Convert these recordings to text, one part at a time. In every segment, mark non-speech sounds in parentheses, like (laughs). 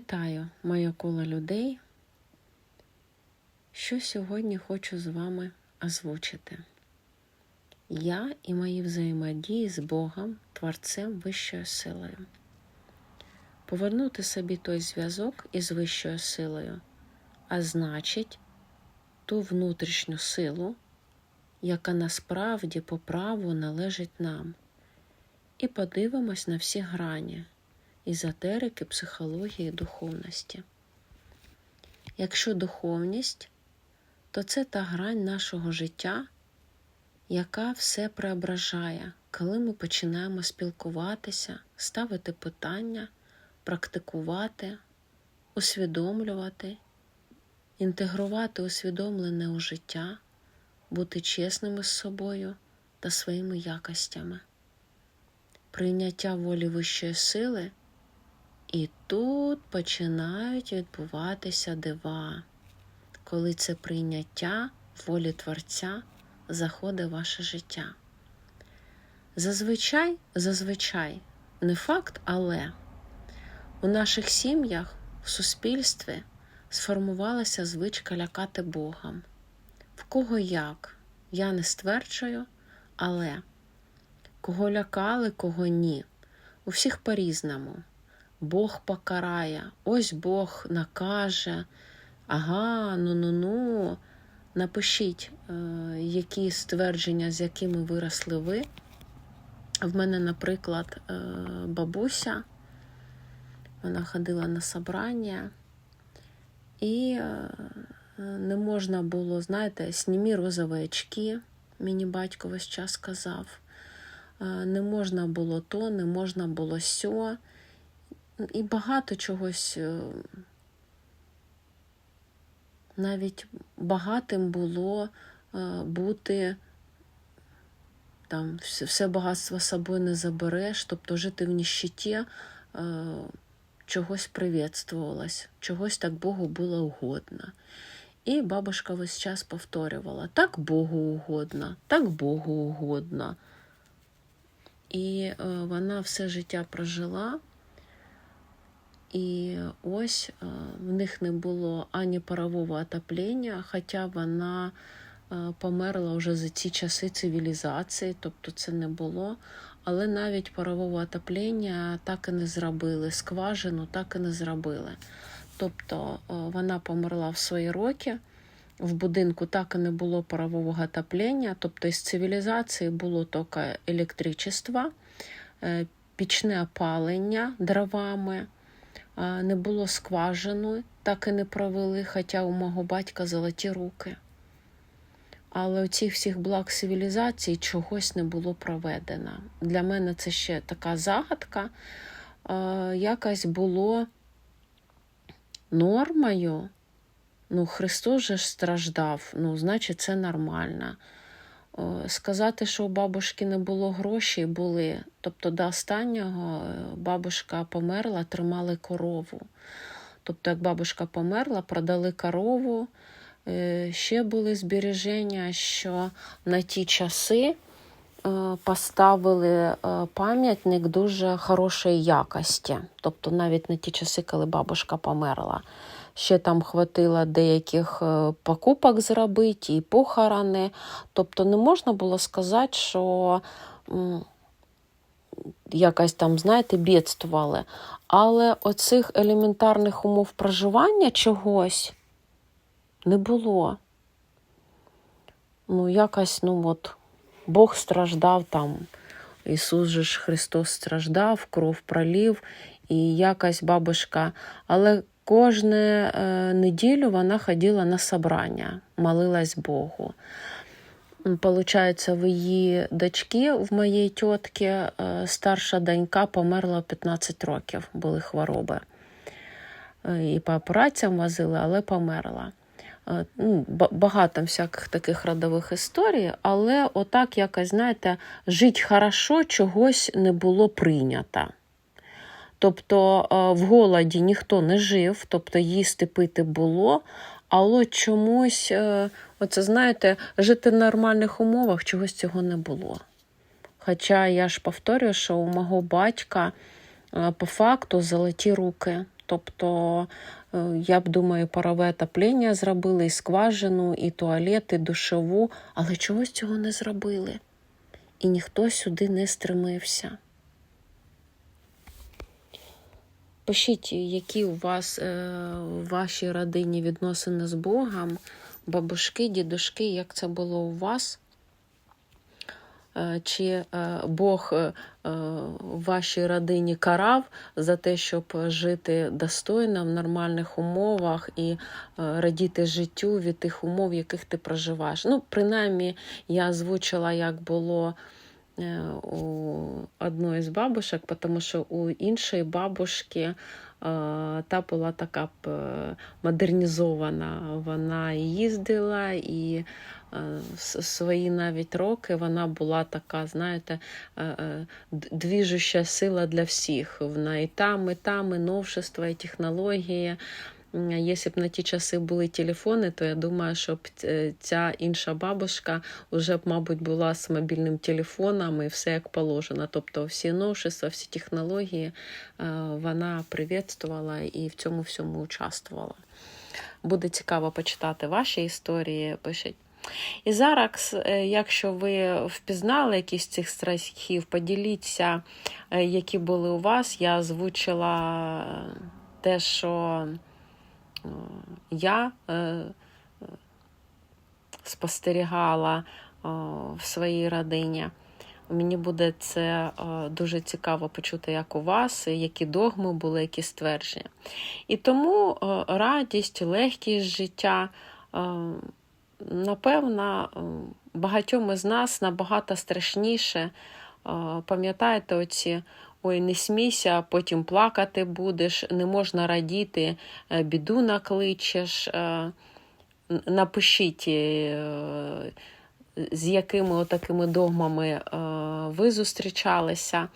Вітаю, моє коло людей. Що сьогодні хочу з вами озвучити? Я і мої взаємодії з Богом, Творцем Вищою силою. Повернути собі той зв'язок із Вищою силою, а значить, ту внутрішню силу, яка насправді по праву належить нам. І подивимось на всі грані езотерики, психології, духовності. Якщо духовність, то це та грань нашого життя, яка все преображає, коли ми починаємо спілкуватися, ставити питання, практикувати, усвідомлювати, інтегрувати усвідомлене у життя, бути чесними з собою та своїми якостями. Прийняття волі вищої сили. І тут починають відбуватися дива, коли це прийняття волі Творця заходить в ваше життя. Зазвичай, зазвичай, не факт, але у наших сім'ях, в суспільстві сформувалася звичка лякати Богом. В кого як, я не стверджую, але кого лякали, кого ні. У всіх по-різному. Бог покарає, ось Бог накаже. Ага, ну-ну-ну. Напишіть, е, які ствердження, з якими виросли ви. В мене, наприклад, е, бабуся, вона ходила на собрання, і е, не можна було, знаєте, снімі розові очки, мені батько весь час казав. Не можна було то, не можна було сьо і багато чогось навіть багатим було бути там все багатство з собою не забереш, тобто жити в ніщиті чогось привітствувалось, чогось так Богу було угодно. І бабушка весь час повторювала: так Богу угодно, так Богу угодно. І вона все життя прожила. І ось в них не було ані парового отоплення, хоча вона померла вже за ці часи цивілізації, тобто це не було. Але навіть парового отоплення так і не зробили, скважину так і не зробили. Тобто вона померла в свої роки, в будинку так і не було парового отоплення, тобто із цивілізації було тільки електричество, пічне опалення дровами не було скважину, так і не провели, хоча у мого батька золоті руки. Але у цих всіх благ цивілізації чогось не було проведено. Для мене це ще така загадка. Якось було нормою. Ну, Христос же страждав, ну, значить, це нормально. Сказати, що у бабушки не було грошей, були. Тобто до останнього бабушка померла, тримали корову. Тобто, як бабушка померла, продали корову. Ще були збереження, що на ті часи поставили пам'ятник дуже хорошої якості. Тобто, навіть на ті часи, коли бабушка померла. Ще там хватило деяких покупок зробити і похорони. Тобто не можна було сказати, що якось там, знаєте, бідствували. Але оцих елементарних умов проживання чогось не було. Ну, якось, ну от, Бог страждав там, Ісус же ж Христос страждав, кров пролів, і якась бабушка. Але Кожну неділю вона ходила на собрання, молилась Богу. Получається, в її дочки, в моєї тітки, старша донька померла 15 років, були хвороби. І по операціям возили, але померла. Ну, Багато всяких таких родових історій, але отак якось, знаєте, жити хорошо чогось не було прийнято. Тобто в голоді ніхто не жив, тобто їсти пити було, але чомусь, оце знаєте, жити в нормальних умовах чогось цього не було. Хоча я ж повторюю, що у мого батька по факту золоті руки. Тобто, е, я б думаю, парове отоплення зробили, і скважину, і туалет, і душову, але чогось цього не зробили. І ніхто сюди не стремився. Пишіть, які у вас е, в вашій родині відносини з Богом, бабушки, дідушки, як це було у вас? Е, Чи е, Бог в вашій родині карав за те, щоб жити достойно в нормальних умовах і радіти життю від тих умов, в яких ти проживаєш? Ну, принаймні, я озвучила, як було у одної з бабушек, тому що у іншої бабушки е, та була така б, е, модернізована. Вона їздила, і е, в свої навіть роки вона була така, знаєте, е, е, двіжуща сила для всіх. Вона і там, і там, і новшества, і технології. Якщо б на ті часи були телефони, то я думаю, що б е, ця інша бабушка вже б, мабуть, була з мобільним телефоном і все як положено. Тобто всі новшества, всі технології е, вона привітствувала і в цьому всьому участвувала. Буде цікаво почитати ваші історії. Пишіть. І зараз, е, якщо ви впізнали якісь цих страхів, поділіться, які були у вас. Я озвучила те, що я е, е, спостерігала е, в своїй родині. Мені буде це дуже цікаво почути, як у вас, які догми були, які ствердження. І тому радість, легкість життя, напевно, багатьом із нас набагато страшніше. Пам'ятаєте, оці ой, не смійся, потім плакати будеш, не можна радіти, е, біду накличеш. Е, Напишіть, е, з якими отакими догмами ви зустрічалися.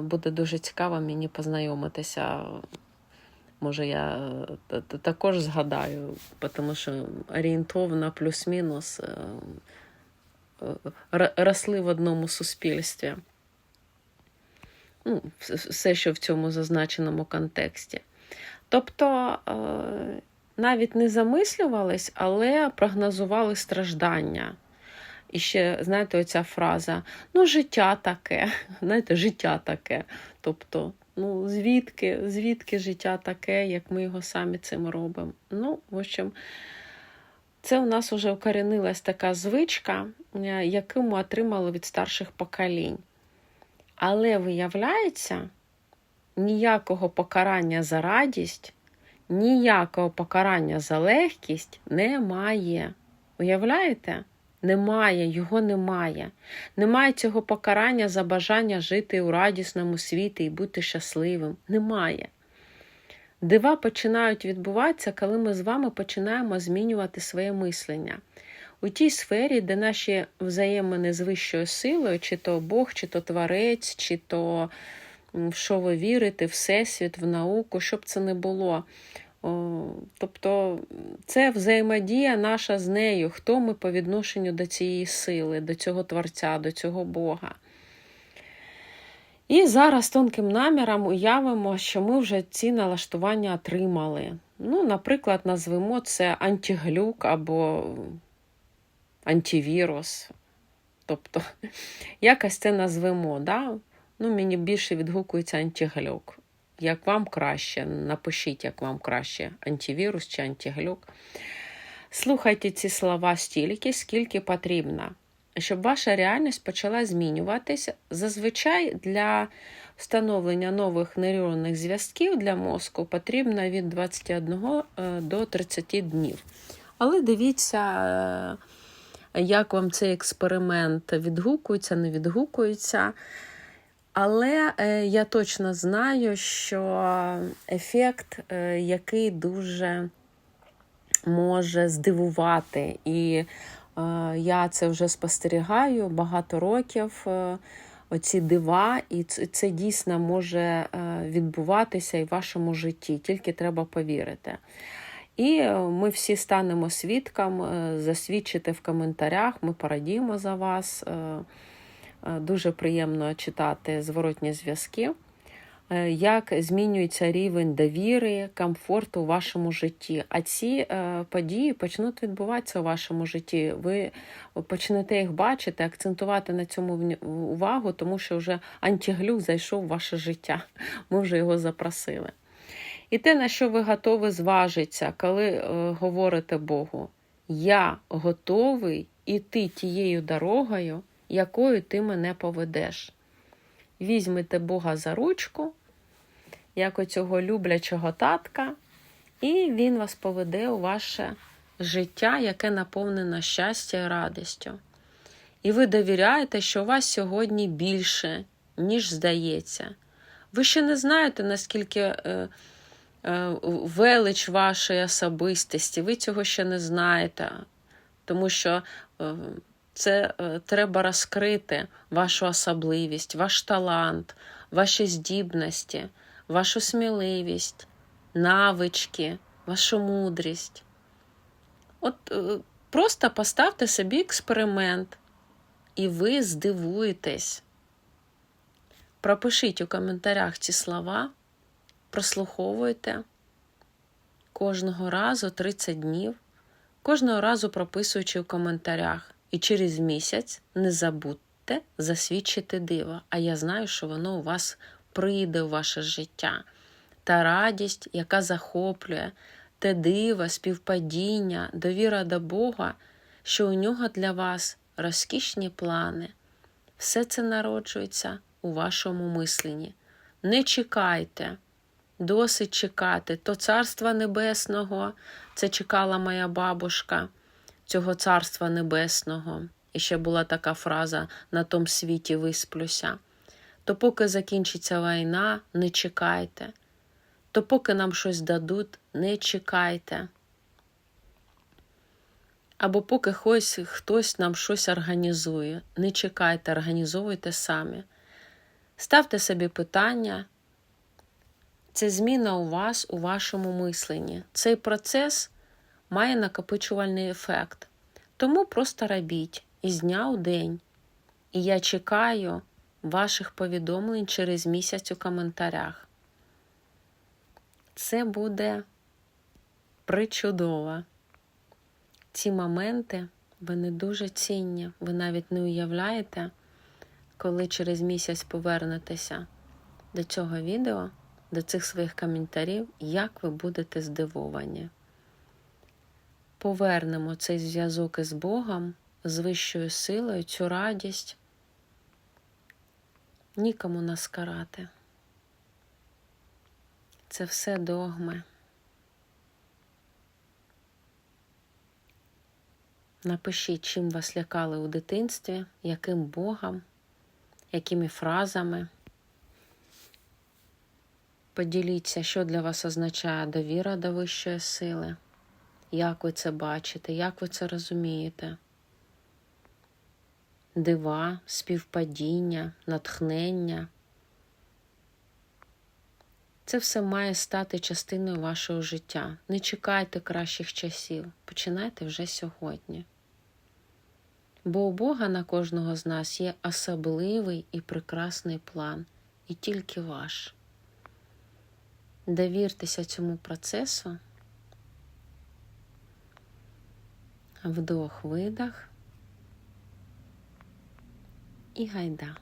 Буде дуже цікаво мені познайомитися. Може, я та- та- також згадаю, тому що орієнтовно плюс-мінус росли в одному суспільстві. Ну, все, що в цьому зазначеному контексті. Тобто е, навіть не замислювались, але прогнозували страждання. І ще, знаєте, оця фраза: ну, життя таке, (laughs) знаєте, життя таке. Тобто, ну, звідки, звідки життя таке, як ми його самі цим робимо? Ну, в общем, це у нас вже укорінилась така звичка, е, яку ми отримали від старших поколінь. Але виявляється, ніякого покарання за радість, ніякого покарання за легкість немає. Уявляєте? Немає, його немає. Немає цього покарання за бажання жити у радісному світі і бути щасливим. Немає. Дива починають відбуватися, коли ми з вами починаємо змінювати своє мислення. У тій сфері, де наші взаємини з вищою силою, чи то Бог, чи то Творець, чи то в що ви вірите, Всесвіт, в науку, щоб це не було. Тобто це взаємодія наша з нею, хто ми по відношенню до цієї сили, до цього Творця, до цього Бога. І зараз тонким наміром уявимо, що ми вже ці налаштування отримали. Ну, наприклад, назвемо це антиглюк або антивірус. Тобто, (laughs) якось це назвемо. Да? Ну, мені більше відгукується антиглюк. Як вам краще, напишіть, як вам краще, антивірус чи антиглюк. Слухайте ці слова стільки, скільки потрібно, щоб ваша реальність почала змінюватися. Зазвичай для встановлення нових нейронних зв'язків для мозку потрібно від 21 е, до 30 днів. Але дивіться, е, як вам цей експеримент відгукується, не відгукується. Але е, я точно знаю, що ефект, е, який дуже може здивувати, і е, я це вже спостерігаю багато років. Оці дива, і це, дійсно може відбуватися і в вашому житті, тільки треба повірити. І е, ми всі станемо свідком, е, засвідчите в коментарях, ми порадіємо за вас. Е, Дуже приємно читати зворотні зв'язки. як змінюється рівень довіри, комфорту у вашому житті. А ці події почнуть відбуватися у вашому житті. Ви почнете їх бачити, акцентувати на цьому увагу, тому що вже антиглюк зайшов в ваше життя. Ми вже його запросили. І те, на що ви готові зважитися, коли е, говорите Богу, я готовий іти тією дорогою, якою ти мене поведеш. Візьмете Бога за ручку, як оцього люблячого татка, і Він вас поведе у ваше життя, яке наповнено щастя і радістю. І ви довіряєте, що у вас сьогодні більше, ніж здається. Ви ще не знаєте, наскільки е, велич вашої особистості, ви цього ще не знаєте, тому що е, це е, треба розкрити вашу особливість, ваш талант, ваші здібності, вашу сміливість, навички, вашу мудрість. От е, просто поставте собі експеримент, і ви здивуєтесь. Пропишіть у коментарях ці слова, прослуховуйте кожного разу 30 днів, кожного разу прописуючи у коментарях. І через місяць не забудьте засвідчити диво. А я знаю, що воно у вас прийде у ваше життя. Та радість, яка захоплює, те диво, співпадіння, довіра до Бога, що у нього для вас розкішні плани. Все це народжується у вашому мисленні. Не чекайте, досить чекати. То Царства Небесного, це чекала моя бабушка, цього Царства Небесного. І ще була така фраза на том світі висплюся. То поки закінчиться війна, не чекайте. То поки нам щось дадуть, не чекайте. Або поки хтось, хтось нам щось організує, не чекайте, організовуйте самі. Ставте собі питання. Це зміна у вас, у вашому мисленні. Цей процес має накопичувальний ефект. Тому просто робіть із дня у день. І я чекаю ваших повідомлень через місяць у коментарях. Це буде причудово. Ці моменти вони дуже цінні. Ви навіть не уявляєте, коли через місяць повернетеся до цього відео, до цих своїх коментарів, як ви будете здивовані. Повернемо цей зв'язок із Богом, з вищою силою, цю радість. Нікому нас карати. Це все догми. Напишіть, чим вас лякали у дитинстві, яким Богом, якими фразами. Поділіться, що для вас означає довіра до вищої сили, як ви це бачите, як ви це розумієте. Дива, співпадіння, натхнення. Це все має стати частиною вашого життя. Не чекайте кращих часів, починайте вже сьогодні. Бо у Бога на кожного з нас є особливий і прекрасний план, і тільки ваш. Довіртеся цьому процесу. Вдох, видох і гайда.